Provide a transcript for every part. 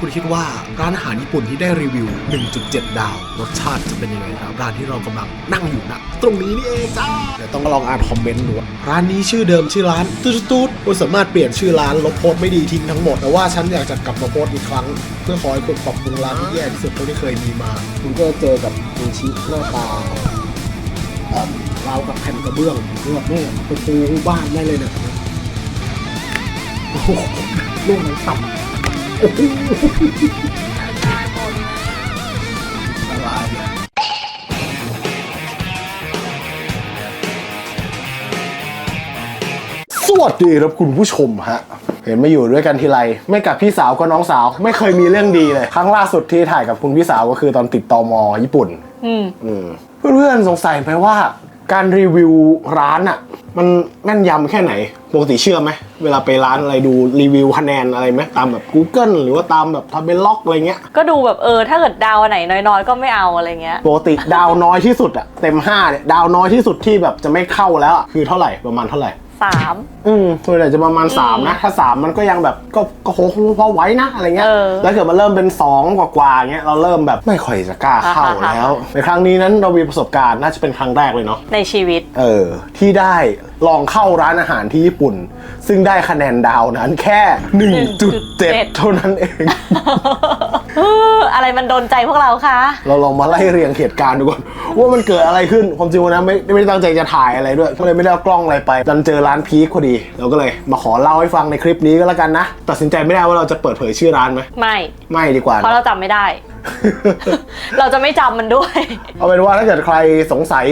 คุณคิดว่าร้านอาหารญี่ปุ่นที่ได้รีวิว 1.7 ดาว รสชาติจะเป็นยังไงครับ ร้านที่เรากำลังนั่งอยู่นะ ตรงนี้นี่เองจ้าเดี๋ยวต้องลองอ่านคอมเมนต์ดูว่าร้านนี้ชื่อเดิมชื่อร้านตูดตูดคุณสามารถเปลี่ยนชื่อร้านลบโพสต์ไม่ดีทิ้งทั้งหมดแต่ว่าฉันอยากจะกลับมาโพสต์อีกครั้ง เพื่อขอให้คุณปรับปรุงร้านที่แย่ที่สุดเท่าที่เคยมีมาคุณก็จะเจอกับซูชิหน้าตาเอ่อราวกับแผ่นกระเบื้องคือแบบนี่ไปปูบ้านได้เลยเนี่ยโอ้โหลูกมันต่ำ สวัสดีครับคุณผู้ชมฮะ เห็นมาอยู่ด้วยกันทีไร ไม่กับพี่สาวก็น้องสาว ไม่เคยมีเรื่องดีเลย ครั้งล่าสุดที่ถ่ายกับคุณพี่สาวก็คือตอนติดตอมอญี่ปุ่น อืม อืมเพื่อนๆสงสัยไหมว่า การรีวิวร้านอะ่ะ มันแม่นยำแค่ไหนปกติเชื่อไหม เวลาไปร้านอะไรดูรีวิวคะแนนอะไรไหมตามแบบ Google หรือว่าตามแบบทำเป็นล็อกอะไรเงี้ย ก็ดูแบบเออ ถ้าเกิดดาวอันไหนน้อยๆ ก็ไม่เอาอะไรเงี้ย ปกติดาวน้อยที่สุดอะเต็ม5เนี่ยดาวน้อยที่สุดที่แบบจะไม่เข้าแล้วอะคือเท่าไหร่ประมาณเท่าไหร่ สามอืมส่วนใหญ่จะประมาณ3นะ ถ้า3มันก็ยังแบบก็ก็โหพอไหว้นะอะไรเงี้ยเออแล้วเกิดมันเริ่มเป็น2กว่าๆเงี้ยเราเริ่มแบบไม่ค่อยจะกล้าเข้าอ่าฮะแล้ว ในครั้งนี้นั้นเรามีประสบการณ์น่าจะเป็นครั้งแรกเลยเนาะในชีวิต เออ ที่ได้ลองเข้าร้านอาหารที่ญี่ปุ่น ซึ่งได้คะแนนดาวนั้นแค่ 1.7 เท่านั้นเอง เอออะไรมันโดนใจพวกเราคะ เราลองมาไล่เรียงเหตุการณ์ดูก่อนว่ามันเกิดอะไรขึ้นความจริงวันนั้นไม่ไม่ได้ตั้งใจจะถ่ายอะไรด้วยก็เลยไม่ได้เอากล้องอะไรไปดันเจอร้านพีคพอดีเราก็เลย มาขอเล่าให้ฟังในคลิปนี้ก็แล้วกันนะ ตัดสินใจไม่ได้ว่าเราจะเปิดเผยชื่อร้านไหมไม่ ไม่ดีกว่าเพราะเราจำไม่ได้ เราจะไม่จำมันด้วย เอาเป็นว่าถ้าเกิดใครสงสัย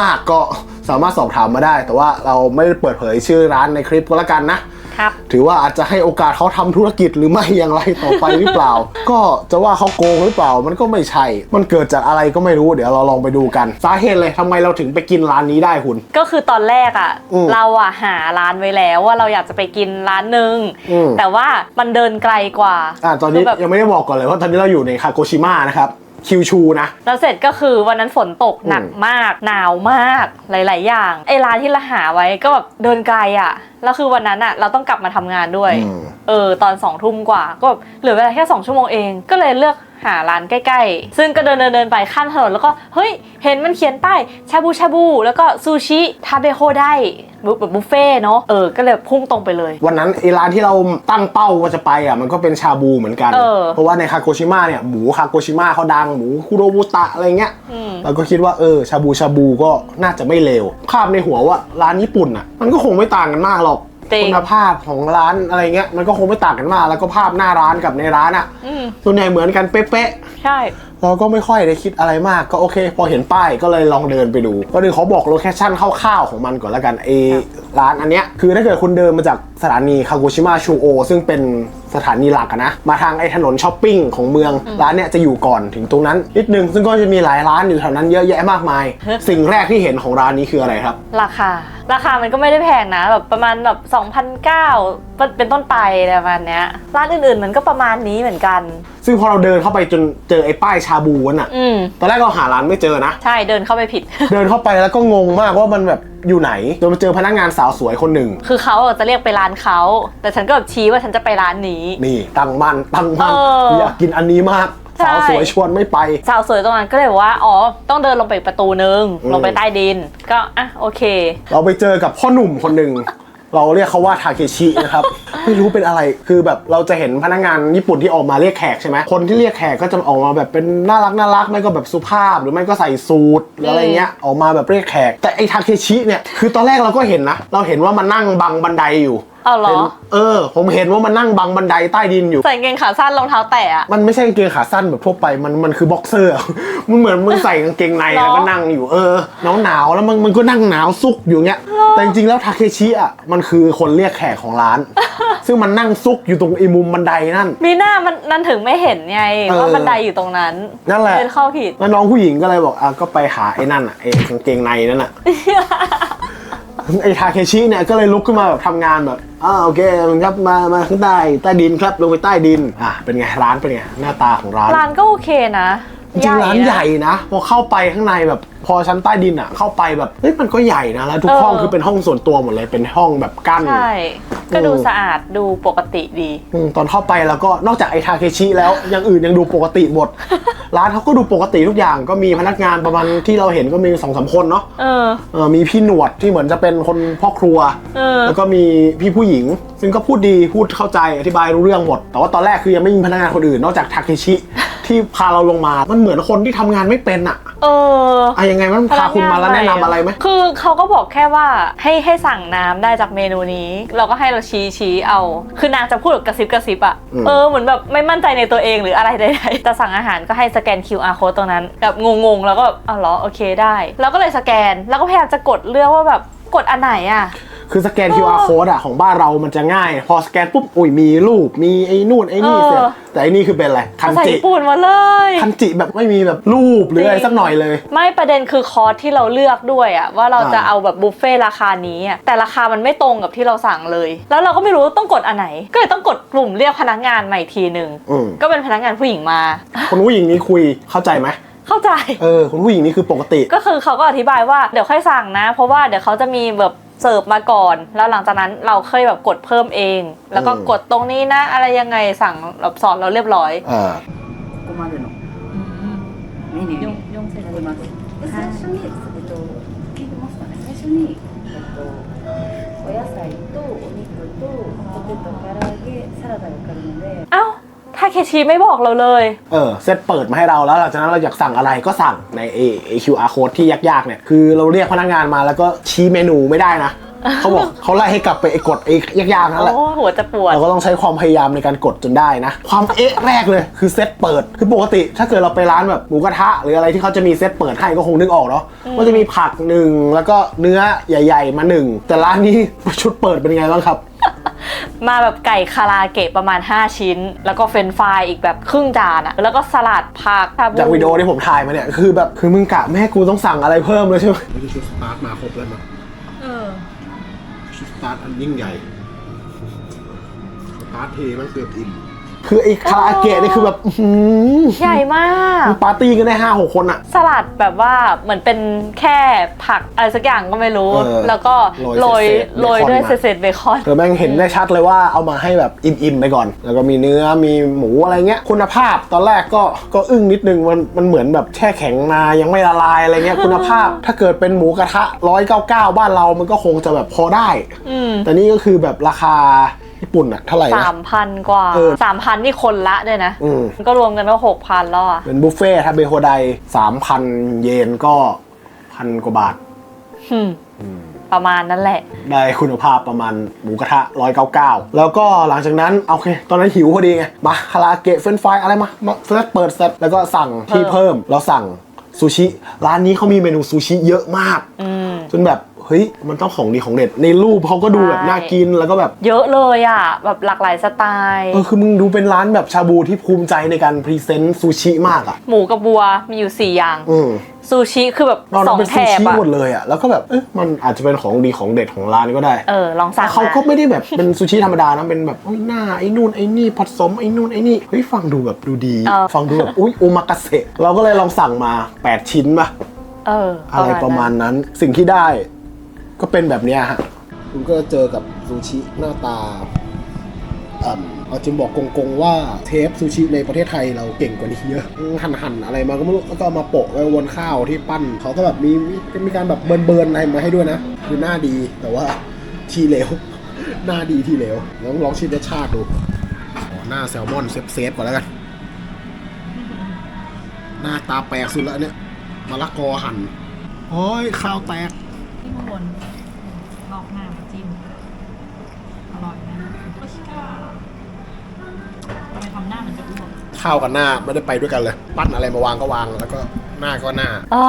มาก ๆ ก็สามารถสอบถามมาได้ แต่ว่าเราไม่เปิดเผยชื่อร้านในคลิปก็แล้วกันนะ ครับ ถือว่าอาจจะให้โอกาสเขาทำธุรกิจหรือไม่อย่างไรต่อไปหรือเปล่า ก็จะว่าเขาโกงหรือเปล่า มันก็ไม่ใช่ มันเกิดจากอะไรก็ไม่รู้เดี๋ยวเราลองไปดูกันสาเหตุเลยทำไมเราถึงไปกินร้านนี้ได้คุณ ก็คือตอนแรกอะอืมเราอะหาร้านไว้แล้วว่าเราอยากจะไปกินร้านหนึ่งอืมแต่ว่ามันเดินไกลกว่าอ่าตอนนี้คืแบบยังไม่ได้บอกก่อนเลยว่าตอนนี้เราอยู่ในคาโกชิมะนะครับคิวชูนะแล้วเสร็จก็คือวันนั้นฝนตกหนักอืมมาก หนาวมากหลาย ๆ อย่างไอ้ร้านที่เราหาไว้ก็แบบเดินไกลอะแล้วคือวันนั้นอะเราต้องกลับมาทำงานด้วยอืมเออตอนสองทุ่มกว่า ก็แบบเหลือเวลาแค่สองชั่วโมงเอง ก็เลยเลือกหาร้านใกล้ๆ ซึ่งก็เดินเดินเดินไปข้ามถนนแล้วก็เฮ้ยเห็นมันเขียนป้ายชาบูชาบู แล้วก็ซูชิทาเบโฮได้แบบบุฟเฟ่ต์เนาะเออก็เลยพุ่งตรงไปเลย วันนั้นไอ้ร้านที่เราตั้งเป้าว่าจะไปอะมันก็เป็นชาบูเหมือนกันเออเพราะว่าในคาโกชิมะเนี่ยหมูคาโกชิมะเขาดังหมูคุโรบุตะอะไรเงี้ยอืมเราก็คิดว่าเออชาบูชาบูก็น่าจะไม่เลวภาพในหัวว่าร้านญี่ปุ่นอะมันก็คงไม่ต่างกันมากหรอก จริง คุณภาพของร้านอะไรเงี้ยมันก็คงไม่ต่างกันมาก แล้วก็ภาพหน้าร้านกับในร้านอะอืมส่วนใหญ่เหมือนกันเป๊ะใช่ ๆเราก็ไม่ค่อยได้คิดอะไรมากก็โอเค พอเห็นป้ายก็เลยลองเดินไปดูก็เลยขอบอกโลเคชั่นคร่าวๆของมันก่อนแล้วกันเอ ร้านอันเนี้ยคือถ้าเกิดคุณเดินมาจากสถานีคาโกชิมะชูโอซึ่งเป็นสถานีหลักอะนะ มาทางไอ้ถนนช้อปปิ้งของเมือง ร้านเนี้ยจะอยู่ก่อนถึงตรงนั้นนิดนึง ซึ่งก็จะมีหลายร้านอยู่แถวนั้นเยอะแยะมากมาย สิ่งแรกที่เห็นของร้านนี้คืออะไรครับ ราคา ราคามันก็ไม่ได้แพงนะแบบประมาณแบบ2,009เป็นต้นไปอะไรประมาณเนี้ยร้านอื่นๆมันก็ประมาณนี้เหมือนกัน ซึ่งพอเราเดินเข้าไปจนเจอไอ้ป้ายชาบูนั่นอะอืมตอนแรกเราหาร้านไม่เจอนะ ใช่เดินเข้าไปผิด เดินเข้าไปแล้วก็งงมากว่ามันแบบ อยู่ไหนจนมาเจอพนักงานสาวสวยคนหนึ่ง คือเขาอะจะเรียกไปร้านเขา แต่ฉันก็แบบชี้ว่าฉันจะไปร้านนี้ นี่ตั้งมันตั้งมันเออออยากกินอันนี้มาก ใช่ สาวสวยชวนไม่ไป สาวสวยตรงนั้นก็เลยบอกว่า อ๋อ ต้องเดินลงไปอีกประตูนึง อืม ลงไปใต้ดิน ก็ อะ โอเค เราไปเจอกับพ่อหนุ่มคนหนึ่ง เราเรียกเขาว่าทาเคชินะครับ ไม่รู้เป็นอะไรคือแบบเราจะเห็นพนักงานญี่ปุ่นที่ออกมาเรียกแขกใช่ไหมคนที่เรียกแขกก็จะออกมาแบบเป็นน่ารักน่ารักไม่ก็แบบสุภาพหรือไม่ก็ใส่สูทหรืออะไรเงี้ยออกมาแบบเรียกแขก แต่ไอ้ทาเคชิเนี่ยคือตอนแรกเราก็เห็นนะ เราเห็นว่ามันนั่งบังบันไดอยู่ เอาเหรอห็นเออ ผมเห็นว่ามันนั่งบังบันไดใต้ดินอยู่ ใส่กางเกงขาสั้นรองเท้าแตะอะ มันไม่ใช่กางเกงขาสั้นแบบทั่วไป มันมันคือบ็อกเซอร์อะมันเหมือนมึงใส่กางเกงในหรอ แล้วก็นั่งอยู่เออหนาวหนาวๆแล้วมันมันก็นั่งหนาวซุกอยู่เงี้ย แต่จริงๆแล้วทาเคชิอะมันคือคนเรียกแขกของร้าน ซึ่งมันนั่งซุกอยู่ตรงไอ้มุมบันไดนั่น มีหน้ามันนั่นถึงไม่เห็นไงเออว่าบันไดอยู่ตรงนั้นนั่นแหละเป็นเข้าผิด แล้วน้องผู้หญิงก็เลยบอกอะก็ไปหาไอ้นั่นอะไอ้กางเกงในนั่นอะ ไอ้ทาเคชิเนี่ยก็เลยลุกขึ้นมาแบบทำงานแบบอ่าโอเคครับมามาข้างใต้ใต้ดินครับลงไปใต้ดินอะเป็นไงร้านเป็นไงหน้าตาของร้าน ร้านก็โอเคนะ จริงๆร้านใหญ่นะใหญ่นะพอเข้าไปข้างในแบบพอชั้นใต้ดินอะ เข้าไปแบบเฮ้ยมันก็ใหญ่นะแล้วทุกเออ ห้องคือเป็นห้องส่วนตัวหมดเลยเป็นห้องแบบกั้น ใช่ ก็ดูเออสะอาดดูปกติดี อืมตอนเข้าไปแล้วก็นอกจากไอทาเคชิแล้วอย่างอื่นยังดูปกติหมด ร้านเขาก็ดูปกติทุกอย่างก็มีพนักงานประมาณที่เราเห็นก็มีสองสามคนเนาะเออ เออมีพี่หนวดที่เหมือนจะเป็นคนพ่อครัว เออ แล้วก็มีพี่ผู้หญิง ซึ่งก็พูดดีพูดเข้าใจอธิบายรู้เรื่องหมด แต่ว่าตอนแรกคือยังไม่มีพนักงานคนอื่น นอกจากทาเคชิ ที่พาเราลงมา มันเหมือนคนที่ทำงานไม่เป็นอะเอออะยังไงมันพาคุณมาแล้วแนะนำอะไรไหม คือเขาก็บอกแค่ว่าให้ให้สั่งน้ำได้จากเมนูนี้ เราก็ให้เราชี้ชี้เอา คือนางจะพูดแบบกระซิบกระซิบอะอืม เออเหมือนแบบไม่มั่นใจในตัวเองหรืออะไรใดๆแต่สั่งอาหารก็ให้สแกน QR code ตรงนั้นแบบงงๆ แล้วก็แบบอ๋อเหรอโอเคได้เราก็เลยสแกนแล้วก็พยายามจะกดเลือกว่าแบบกดอันไหนอะ คือสแกน QR code อะของบ้านเรามันจะง่าย พอสแกนปุ๊บอุ้ยมีรูป มีไอ้นู่นไอ้นี่เสร็จ แต่อันนี้คือเป็นอะไร คันภาษาจิ ญี่ปุ่นมาเลย คันจิแบบไม่มีแบบรูปหรืออะไรสักหน่อยเลย ไม่ประเด็นคือคอร์สที่เราเลือกด้วยอะว่าเราจะอ่าเอาแบบบุฟเฟ่ต์ราคานี้อะแต่ราคามันไม่ตรงกับที่เราสั่งเลย แล้วเราก็ไม่รู้ต้องกดอันไหน ก็เลยต้องกดปุ่มเรียกพนักงานใหม่ทีหนึ่งอืมก็เป็นพนักงานผู้หญิงมา คนผู้หญิงนี้คุยเข้าใจไหมเข้าใจ เออคนผู้หญิงนี่คือปกติ ก็คือเขาก็อธิบายว่าเดี๋ยวค่อยสั่งนะ เพราะว่าเดี๋ยวเขาจะมีแบบ เสิร์ฟมาก่อน แล้วหลังจากนั้นเราเคยแบบกดเพิ่มเอง แล้วก็ อืม กดตรงนี้นะ อะไรยังไงสั่งแบบสอนเราเรียบร้อย เออ ここまでのメニューになります。で最初に、えっと、聞いてますかね。最初に、えっと、お野菜とお肉とポテト、唐揚げ、サラダが来るので。 เอ้า ทาเคชิไม่บอกเราเลย เออเซตเปิดมาให้เราแล้วหลังจากนั้นเราอยากสั่งอะไรก็สั่งใน A QR code ที่ยากๆเนี่ยคือเราเรียกพนักงานมาแล้วก็ชี้เมนูไม่ได้นะเขาบอกเขาไล่ให้กลับไปไอ้กดไอ้ยากๆนั่นแหละโอ้หัวจะปวดเราก็ต้องใช้ความพยายามในการกดจนได้นะ ความเอ๊ะแรกเลยคือเซตเปิด คือปกติ ถ้าเกิดเราไปร้านแบบหมูกระทะ หรืออะไรที่เขาจะมีเซตเปิดให้ก็คงนึกออกเนาะว่าจะมีผักหนึ่งแล้วก็เนื้อใหญ่ ๆ มาหนึ่งแต่ร้านนี้ชุดเปิดเป็นยังไงบ้างครับ มาแบบไก่คาราเกะประมาณ 5 ชิ้น แล้วก็เฟรนช์ฟรายอีกแบบครึ่งจานอะแล้วก็สลัดผักชบูจากวิดีโอที่ผมถ่ายมาเนี่ยคือแบบคือมึงกะแม่ให้กูต้องสั่งอะไรเพิ่มเลยใช่ไหมชุดสตาร์ทมาครบแล้วมั้เออชุดสตาร์ทอันยิ่งใหญ่สตาร์ทเทมันเกือบอิ่ม คือไอ้คาราโอเกะนี่คือแบบอื้อหือใหญ่มากมึงปาร์ตี้กันได้ห้าหกคนอะ สลัดแบบว่าเหมือนเป็นแค่ผักอะไรสักอย่างก็ไม่รู้ เออแล้วก็โรยโรยโรยด้วยเศษๆเศษๆเบคอนเธอแม่งเห็นได้ชัดเลยว่าเอามาให้แบบอิ่มๆไปก่อน แล้วก็มีเนื้อมีหมูอะไรเงี้ย คุณภาพตอนแรกก็ก็อึ้งนิดนึงมันมันเหมือนแบบแช่แข็งมายังไม่ละลายอะไรเงี้ยคุณภาพ ถ้าเกิดเป็นหมูกระทะร้อยเก้าเก้าบ้านเรามันก็คงจะแบบพอได้ อืมแต่นี่ก็คือแบบราคาญี่ปุ่นอะเท่าไหร่สานะมพันกว่าเออ สามพันนี่คนละด้วยนะอืมก็รวมกันก็หกพันแล้วอะ เป็นบุฟเฟ่ต์ถ้าเบโฮไดสามพันเยนก็พันกว่าบาท อืมประมาณนั้นแหละ ได้คุณภาพประมาณหมูกระทะ 199 แล้วก็หลังจากนั้น โอเค ตอนนั้นหิวพอดีไง มาคาราเกะเฟรนช์ฟรายอะไรมา มาเฟิร์สเปิดเสร็จแล้วก็สั่งที่เพิ่มเพิ่ม เราสั่งซูชิ ร้านนี้เขามีเมนูซูชิเยอะมาก อืม จนแบบ เฮ้ยมันต้องของดีของเด็ดในรูปเขาก็ดูแบบใช่น่ากินแล้วก็แบบเยอะเลยอะแบบหลากหลายสไตล์เออคือมึงดูเป็นร้านแบบชาบูที่ภูมิใจในการพรีเซนต์ซูชิมากอะหมูกับบัวมีอยู่ 4 อย่างอืมซูชิคือแบบนอกสนั้อนงเป็นแถซูบชิอะหมดเลยอะแล้วก็แบบเอ๊ะมันอาจจะเป็นของดีของเด็ดของร้านก็ได้เออลองสั่งแต่เขามก็ไม่ได้แบบเป็นซูชิธรรมดานะเป็นแบบโอ้ยหน้าไอ้นู่นไอ้นี่ผสมไอ้นู่นไอ้นี่เฮ้ยฟังดูแบบดูดีเออฟังดูแบบอุ้ยโอมากาเสะเราก็เลยลองสั่งมา 8 ชิ้นป่ะเอออะไรประมาณนั้นสิ่งที่ได้ ก็เป็นแบบเนี้ยฮะคุณก็เจอกับซูชิหน้าตาอ่ำเอาจิมบอกกงๆว่าเทปซูชิในประเทศไทยเราเก่งกว่านี้เยอะหั่นหั่นๆอะไรมาก็ไม่รู้แล้วก็เอามาโปะไว้บนข้าวที่ปั้นเขาก็แบบมีมีการแบบเบิร์นเบิร์นๆอะไรมาให้ด้วยนะ คือหน้าดีแต่ว่าทีเหลวหน้าดีทีเหลวลองลองชิมรสชาติดูขอหน้าแซลมอนเซฟเซฟๆก่อนแล้วกัน หน้าตาแปลกสุดแล้วเนี่ยมะละกอหั่นโอ้ยข้าวแตก ที่ข้างบนลอกหน้ามาจิ้ม อร่อยนะก็ชิก้าทำไมทำหน้าเหมือนจะอ้วกข้าวกับหน้าไม่ได้ไปด้วยกันเลย ปั้นอะไรมาวางก็วางแล้วก็หน้าก็หน้าอ่า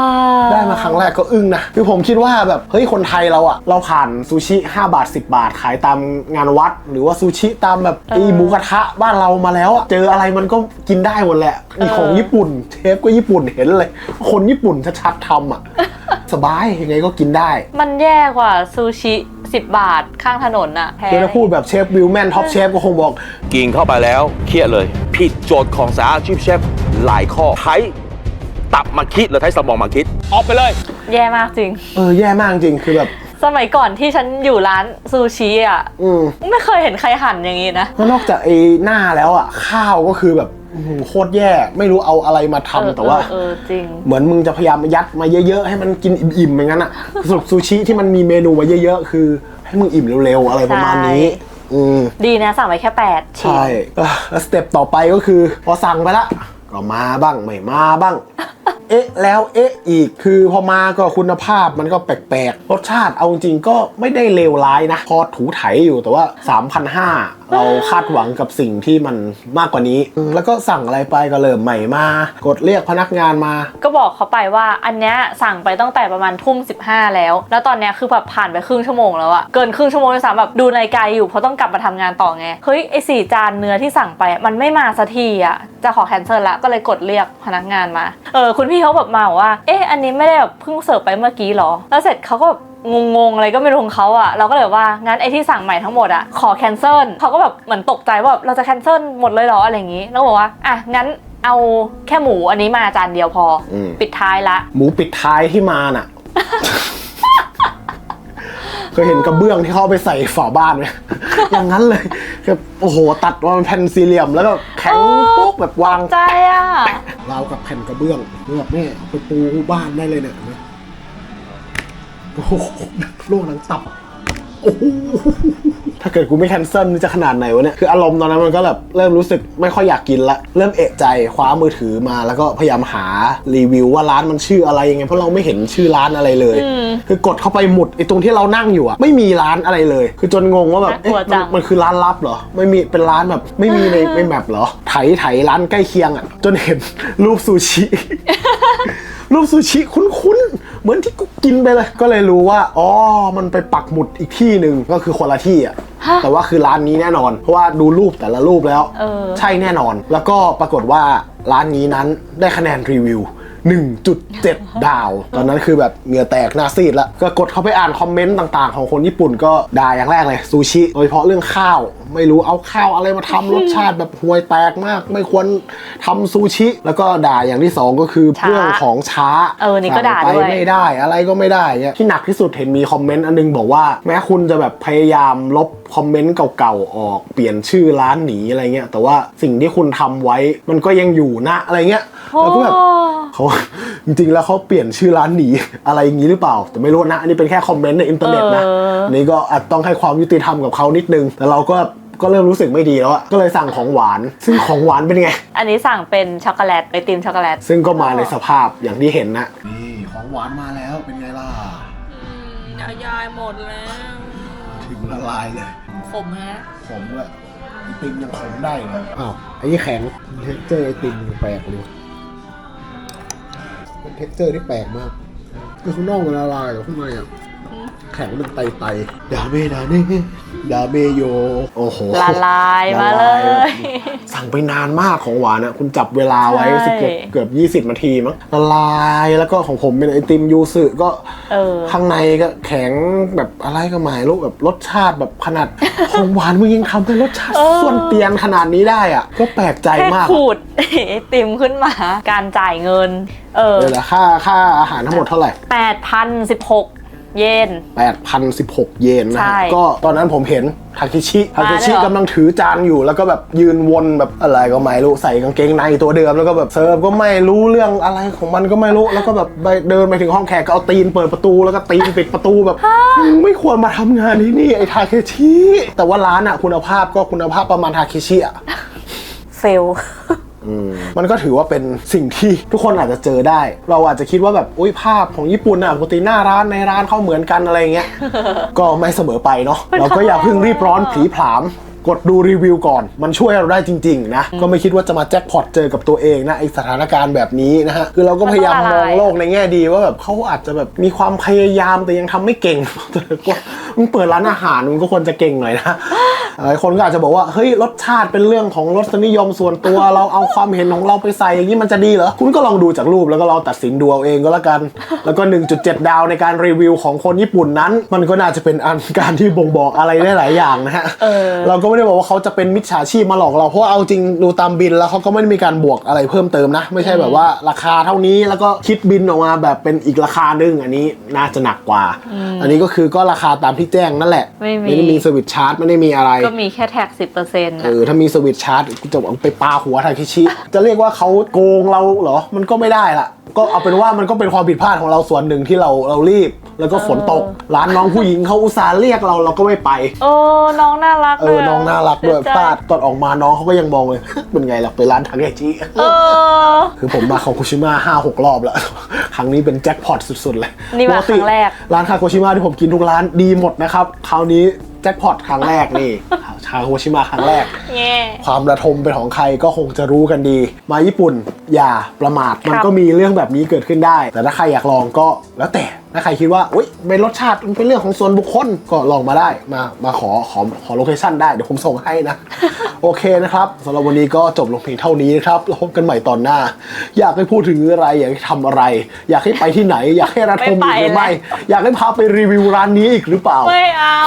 ได้มาครั้งแรกก็อึ้งนะ คือผมคิดว่าแบบ เฮ้ย คนไทยเราอะเราผ่านซูชิ 5 บาท 10 บาท ขายตามงานวัด หรือว่าซูชิตามแบบไอหมูกระทะบ้านเรามาแล้วอะเจออะไรมันก็กินได้หมดแหละมีของญี่ปุ่น เชฟก็ญี่ปุ่นเห็นเลย คนญี่ปุ่นชัดๆทำอะ สบายยังไงก็กินได้มันแย่กว่าซูชิ 10 บาทข้างถนนอะแพงคือถ้าพูดแบบเชฟวิลแมนท็อปเชฟก็คงบอก กินเข้าไปแล้วเครียดเลย ผิดโจทย์ของสายอาชีพเชฟหลายข้อใช้ตับมาคิดเราใช้สมองมาคิด ออกไปเลย แย่มากจริง เออแย่มากจริงคือแบบ สมัยก่อนที่ฉันอยู่ร้านซูชิอะอืม ไม่เคยเห็นใครหั่นอย่างนี้นะเพราะนอกจากไอ้หน้าแล้วอะ ข้าวก็คือแบบ โอ้โหโคตรแย่ไม่รู้เอาอะไรมาทำเออแต่ว่าเออเออจริง เหมือนมึงจะพยายามยัดมาเยอะๆ ให้มันกินอิ่มๆอย่างนั้นอะสรุปซูชิที่มันมีเมนูมาเยอะๆ คือ ให้มึงอิ่มเร็วๆ อะไรประมาณนี้ใช่อืมดีนะสั่งไปแค่แปดชิ้นใช่เอ่อแล้วสเต็ปต่อไปก็คือ พอสั่งไปละก็มาบ้างไม่มาบ้าง เอ๊ะแล้วเอ๊ะอีกคือพอมาก็คุณภาพมันก็แปลกๆ รสชาติเอาจริงๆก็ไม่ได้เลวร้ายนะ พอถูไถอยู่แต่ว่า 3,500เราคาดหวังกับสิ่งที่มันมากกว่านี้อืมแล้วก็สั่งอะไรไปก็เริ่มใหม่มา กดเรียกพนักงานมา ก็บอกเขาไปว่าอันเนี้ยสั่งไปตั้งแต่ประมาณทุ่มสิบห้าแล้ว แล้วตอนเนี้ยคือแบบผ่านไปครึ่งชั่วโมงแล้วอะเกินครึ่งชั่วโมงเลยสามแบบดูนาฬิกาอยู่เพราะต้องกลับมาทำงานต่อไง เฮ้ยไอสี่จานเนื้อที่สั่งไปอะมันไม่มาสักทีอะจะขอแคนเซิลละก็เลยกดเรียกพนักงานมา เออคุณพี่เขาแบบมาบอกว่า เอ๊ะอันนี้ไม่ได้แบบเพิ่งเสิร์ฟไปเมื่อกี้หรอ แล้วเสร็จเขาก็แบบงงๆอะไรก็ไม่รู้ของเขาอะเราก็เลยว่างั้นไอที่สั่งใหม่ทั้งหมดอะขอแคนเซิลเขาก็แบบเหมือนตกใจว่าแบบเราจะแคนเซิลหมดเลยเหรออะไรอย่างงี้แล้วก็บอกว่าอะงั้นเอาแค่หมูอันนี้มาจานเดียวพออม ปิดท้ายละ หมูปิดท้ายที่มาน่ะ เคยเห็นกระเบื้องที่เขาเอาไปใส่ฝาบ้านไหม อย่างนั้นเลยแบบโอ้โห ตัดมาเป็นแผ่นสี่เหลี่ยม แล้วก็แข็งเออปุ๊กแบบวางใจอะเราวกับแผ่นกระเบื้องแบบนี่เอาไปปูบ้านได้เลยเนี่ยเห็นไหม โอ้โหล่วงหนังตับโอ้โหถ้าเกิดกูไม่แคนเซิลนี่จะขนาดไหนวะเนี่ย คืออารมณ์ตอนนั้นมันก็แบบเริ่มรู้สึกไม่ค่อยอยากกินละ เริ่มเอะใจคว้ามือถือมาแล้วก็พยายามหารีวิวว่าร้านมันชื่ออะไรยังไง เพราะเราไม่เห็นชื่อร้านอะไรเลยอืมคือกดเข้าไปหมุดไอ้ตรงที่เรานั่งอยู่อะไม่มีร้านอะไรเลย คือจนงงว่าแบบน่ากลัวเอ๊ะจัมันงมันคือร้านลับเหรอ ไม่มีเป็นร้านแบบไม่มีในในแมปเหรอ ไถไถร้านใกล้เคียงอะจนเห็นรูปซูชิรูปซูชิคุ้นๆเหมือนที่กูกินไปเลย ก็เลยรู้ว่าอ๋อมันไปปักหมุดอีกที่หนึ่งก็คือคนละที่อะฮะแต่ว่าคือร้านนี้แน่นอน เพราะว่าดูรูปแต่ละรูปแล้ว เออ ใช่แน่นอน แล้วก็ปรากฏว่าร้านนี้นั้นได้คะแนนรีวิว 1.7 ดาว ตอนนั้นคือแบบเหงื่อแตกหน้าซีดแล้วก็กดเข้าไปอ่านคอมเมนต์ต่างๆ ของคนญี่ปุ่นก็ด่าอย่างแรกเลยซูชิโดยเฉพาะเรื่องข้าว ไม่รู้เอาข้าวอะไรมาทำรสชาติแบบห่วยแตกมาก ไม่ควรทำซูชิ แล้วก็ด่าอย่างที่สองก็คือช้าเรื่องของช้าเออนี่ก็ด่าสั่งด้วยไปไม่ได้อะไรก็ไม่ได้เงี้ยที่หนักที่สุดเห็นมีคอมเมนต์อันนึงบอกว่าแม้คุณจะแบบพยายามลบคอมเมนต์เก่าๆออกเปลี่ยนชื่อร้านหนีอะไรเงี้ยแต่ว่าสิ่งที่คุณทำไว้มันก็ยังอยู่นะอะไรเงี้ย แล้วก็แบบโอ้เขาจริงๆแล้วเขาเปลี่ยนชื่อร้านหนีอะไรอย่างนี้หรือเปล่า แต่ไม่รู้นะ อันนี้เป็นแค่คอมเมนต์ในอินเทอร์เน็ตนะเอออันนี้ก็อาจต้องให้ความยุติธรรมกับเขานิดนึง แต่เราก็ก็เริ่มรู้สึกไม่ดีแล้วอะก็เลยสั่งของหวาน ซึ่งของหวานเป็นไง อันนี้สั่งเป็นช็อกโกแลตไอติมช็อกโกแลต ซึ่งก็มาในสภาพอย่างที่เห็นนะนี่ของหวานมาแล้วเป็นไงล่ะยายหมดแล้ว ถึงละลายเลย ขมฮะ ขมด้วยไอติมยังขมได้เลยอ้าวไอ้นี่แข็งเท็กเจอร์ไอติมแปลกเลย เท็กเจอร์ที่แปลกมากคือข้างนอกมันละลายแต่ข้างในอะ แข็งเป็นไตไตๆดาเมดาเน่ดาเมโย โอ้โหละลายมาเลละลยสั่งไปนานมากของหวานอะคุณจับเวลาไว้ใช่สิเกือบเกือบยี่สิบนาทีมั้งละลายแล้วก็ของผมเป็นไอติมยูสึก็เออข้างในก็แข็งแบบอะไรก็ไม่รู้แบบรสชาติแบบขนาดของหวานมึงยังทำให้รสชาติเออส่วนเตียนขนาดนี้ได้อะ ก็แปลกใจแค่มากขูดไอติมขึ้นมาการจ่ายเงิน เออเดี๋ยวนะค่าค่าอาหารทั้งหมดเท่าไหร่แปดพันสิบหก เยน8,016 เยนนะใช่ฮะก็ตอนนั้นผมเห็นทาเคชิทาเคชิมาด้วยเหรอ กำลังถือจานอยู่ แล้วก็แบบยืนวนแบบอะไรก็ไม่รู้ใส่กางเกงในตัวเดิมแล้วก็แบบเซิร์ฟก็ไม่รู้เรื่องอะไรของมันก็ไม่รู้แล้วก็แบบไปเดินไปถึงห้องแขกก็เอาตีนเปิดประตูแล้วก็ตีนปิดประตูแบบมึงไม่ควรมาทำงานที่นี่ไอ้ทาเคชิแต่ว่าร้านอะคุณภาพก็คุณภาพประมาณทาเคชิอะ เฟล มันก็ถือว่าเป็นสิ่งที่ทุกคนอาจจะเจอได้ เราอาจจะคิดว่าแบบอุ้ยภาพของญี่ปุ่นอะปกติหน้าร้านในร้านเขาเหมือนกันอะไรเงี้ยก็ไม่เสมอไปเนาะเป็นเราก็อย่าเพิ่งรีบร้อนผีผลามกดดูรีวิวก่อน มันช่วยเราได้จริง ๆ นะ ก็ไม่คิดว่าจะมาแจ็คพอตเจอกับตัวเองนะไอสถานการณ์แบบนี้นะฮะ คือเราก็พยายามมองโลกในแง่ดีว่าแบบเขาอาจจะแบบมีความพยายามแต่ยังทำไม่เก่งแต่ก็มึงเปิดร้านอาหารมึงก็ควรจะเก่งหน่อยนะ หลายคนก็อาจจะบอกว่าเฮ้ยรสชาติเป็นเรื่องของรสนิยมส่วนตัวเราเอาความเห็นของเราไปใส่อย่างนี้มันจะดีเหรอคุณก็ลองดูจากรูปแล้วก็ลองตัดสินดูเอาเองก็แล้วกัน แล้วก็ 1.7 ดาวในการรีวิวของคนญี่ปุ่นนั้น มันก็น่าจะเป็นอันการที่บ่งบอกอะไรได้หลายอย่างนะฮะเออเราก็ไม่ได้บอกว่าเขาจะเป็นมิจฉาชีพมาหลอกเราเพราะว่าเอาจริงดูตามบินแล้วเขาก็ไม่ได้มีการบวกอะไรเพิ่มเติมนะ ไม่ใช่แบบว่าราคาเท่านี้แล้วก็คิดบินออกมาแบบเป็นอีกราคาหนึงอันนี้น่าจะหนักกว่า อันนี้ก็คือก็ราคาตามที่แจ้งนั่นแหละ ไม่มีได้มีสวิตช์ชาร์จไม่ได้มีอะไรก็มีแค่แท็กสิบเปอร์เซ็นต์เออถ้ามีสวิตช์ชาร์จกูจะเอาไปปาหัวทาคิชิ จะเรียกว่าเขาโกงเราเหรอ มันก็ไม่ได้ละก็เอาเป็นว่ามันก็เป็นความผิดพลาดของเราส่วนหนึ่งที่เราเรารีบ แล้วก็ฝนตก ร้านน้องผู้หญิงเขาอุตส่าห์เรียกเราเราก็ไม่ไป โอ้น้องน่ารักเอลอยน้องน่ารักด้วยเสีใจพลาดตอนออกมาน้องเขาก็ยังมองเลย เป็นไงล่ะไปร้านทาเกชิเออคือผมมาคาโกชิมะห้าหกรอบแล้วครั้งนี้เป็นแจ็คพอตสุดๆเลยนี่มาปติครั้งแรกร้านคาโกชิมะที่ผมกินทุกร้านดีหมดนะครับคราวนี้แจ็คพอตครั้งแรกนี่คาโกชิมะครั้งแรกแง่ความระทมเป็นของใครก็คงจะรู้กันดี มาญี่ปุ่นอย่าประมาท มันก็มีเรื่องแบบนี้เกิดขึ้นได้ แต่ถ้าใครอยากลองก็แล้วแต่ ถ้าใครคิดว่าอุ้ยเป็นรสชาติมันเป็นเรื่องของส่วนบุคคลก็ลองมาได้มามาขอขอขอโลเคชั่นได้เดี๋ยวผมส่งให้นะ โอเคนะครับสำหรับวันนี้ก็จบลงเพียงเท่านี้นะครับแล้วพบกันใหม่ตอนหน้า อยากให้พูดถึงอะไร อยากให้ทำอะไร อยากให้ไปที่ไหน อยากให้ระทมอีกหรือไม่ อยากให้พาไปรีวิวร้านนี้อีกหรือเปล่า ไม่เอา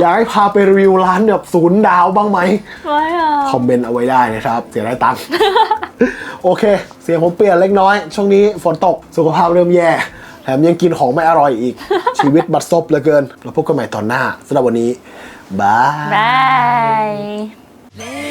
อยากให้พาไปรีวิวร้านแบบศูนย์ดาวบ้างไหมไม่เอาคอมเมนต์เอาไว้ได้นะครับ เสียได้ตังค์โอเค เสียงผมเปลี่ยนเล็กน้อย ช่วงนี้ฝนตกสุขภาพเริ่มแย่ แถมยังกินของไม่อร่อยอีก ชีวิตบัดซบเหลือเกินแล้วพบกันใหม่ตอนหน้าสำหรับวันนี้บายบาย